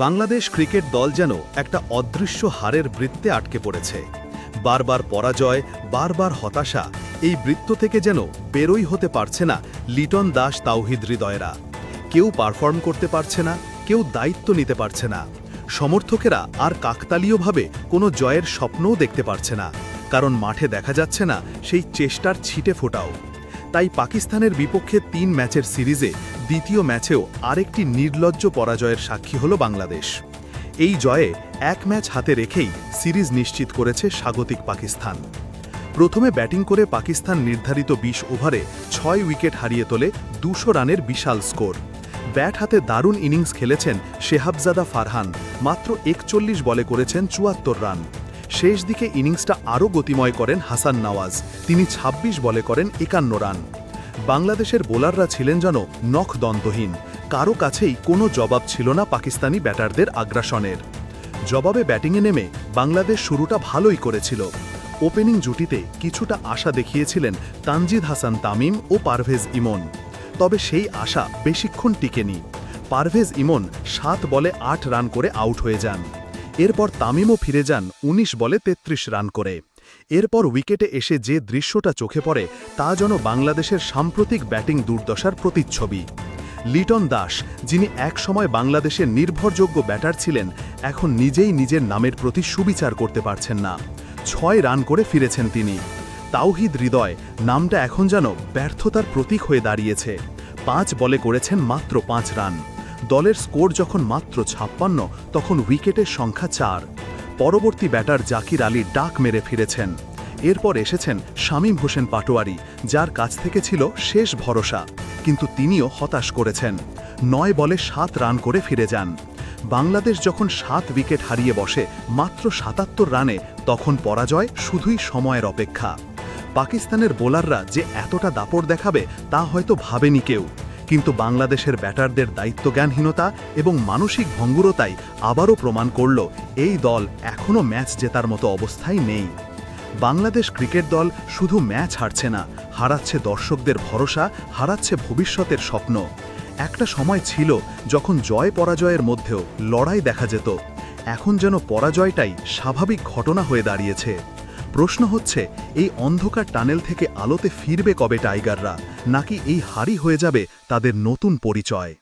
Bangladesh cricket দল যেন একটা অদৃশ্য হারের বৃত্তে আটকে পড়েছে। বারবার পরাজয়, বারবার হতাশা, এই বৃত্ত থেকে যেন বেরোই হতে পারছে না লিটন দাস তাওহিদ হৃদয়রা। কেউ পারফর্ম করতে পারছে না, কেউ দায়িত্ব নিতে পারছে না। সমর্থকেরা আর কাকতালীয়ভাবে কোনো জয়ের স্বপ্নও দেখতে পারছে না, কারণ মাঠে দেখা যাচ্ছে না সেই চেষ্টার ছিটে ফোটাও। তাই পাকিস্তানের বিপক্ষে তিন ম্যাচের সিরিজে দ্বিতীয় ম্যাচেও আরেকটি নির্লজ্জ পরাজয়ের সাক্ষী হল বাংলাদেশ। এই জয়ে এক ম্যাচ হাতে রেখেই সিরিজ নিশ্চিত করেছে স্বাগতিক পাকিস্তান। প্রথমে ব্যাটিং করে পাকিস্তান নির্ধারিত ২০ ওভারে ছয় উইকেট হারিয়ে তোলে দুশো রানের বিশাল স্কোর। ব্যাট হাতে দারুণ ইনিংস খেলেছেন শেহাবজাদা ফারহান, মাত্র একচল্লিশ বলে করেছেন চুয়াত্তর রান। শেষ দিকে ইনিংসটা আরও গতিময় করেন হাসান নওয়াজ, তিনি ২৬ বলে করেন একান্ন রান। বাংলাদেশের বোলাররা ছিলেন যেন নখ দন্তহীন কারও কাছেই কোনো জবাব ছিল না পাকিস্তানি ব্যাটারদের আগ্রাসনের। জবাবে ব্যাটিংয়ে নেমে বাংলাদেশ শুরুটা ভালোই করেছিল। ওপেনিং জুটিতে কিছুটা আশা দেখিয়েছিলেন তানজিদ হাসান তামিম ও পারভেজ ইমন। তবে সেই আশা বেশিক্ষণ টিকেনি। পারভেজ ইমন সাত বলে আট রান করে আউট হয়ে যান। এরপর তামিমও ফিরে যান ১৯ বলে ৩৩ রান করে। এরপর উইকেটে এসে যে দৃশ্যটা চোখে পড়ে, তা যেন বাংলাদেশের সাম্প্রতিক ব্যাটিং দুর্দশার প্রতিচ্ছবি। লিটন দাস, যিনি একসময় বাংলাদেশের নির্ভরযোগ্য ব্যাটার ছিলেন, এখন নিজেই নিজের নামের প্রতি সুবিচার করতে পারছেন না। ছয় রান করে ফিরেছেন তিনি। তাওহিদ হৃদয়, নামটা এখন যেন ব্যর্থতার প্রতীক হয়ে দাঁড়িয়েছে। পাঁচ বলে করেছেন মাত্র পাঁচ রান। দলের স্কোর যখন মাত্র ছাপ্পান্ন, তখন উইকেটের সংখ্যা চার। পরবর্তী ব্যাটার জাকির আলী ডাক মেরে ফিরেছেন। এরপর এসেছেন শামীম হোসেন পাটোয়ারি, যার কাছ থেকে ছিল শেষ ভরসা, কিন্তু তিনিও হতাশ করেছেন। নয় বলে সাত রান করে ফিরে যান। বাংলাদেশ যখন সাত উইকেট হারিয়ে বসে মাত্র সাতাত্তর রানে, তখন পরাজয় শুধুই সময়ের অপেক্ষা। পাকিস্তানের বোলাররা যে এতটা দাপট দেখাবে তা হয়তো ভাবেনি কেউ। কিন্তু বাংলাদেশের ব্যাটারদের দায়িত্বজ্ঞানহীনতা এবং মানসিক ভঙ্গুরতাই আবারও প্রমাণ করল, এই দল এখনও ম্যাচ জেতার মতো অবস্থায় নেই। বাংলাদেশ ক্রিকেট দল শুধু ম্যাচ হারছে না, হারাচ্ছে দর্শকদের ভরসা, হারাচ্ছে ভবিষ্যতের স্বপ্ন। একটা সময় ছিল যখন জয় পরাজয়ের মধ্যেও লড়াই দেখা যেত, এখন যেন পরাজয়টাই স্বাভাবিক ঘটনা হয়ে দাঁড়িয়েছে। প্রশ্ন হচ্ছে, এই অন্ধকার টানেল থেকে আলোতে ফিরবে কবে টাইগাররা? নাকি এই হারি হয়ে যাবে তাদের নতুন পরিচয়?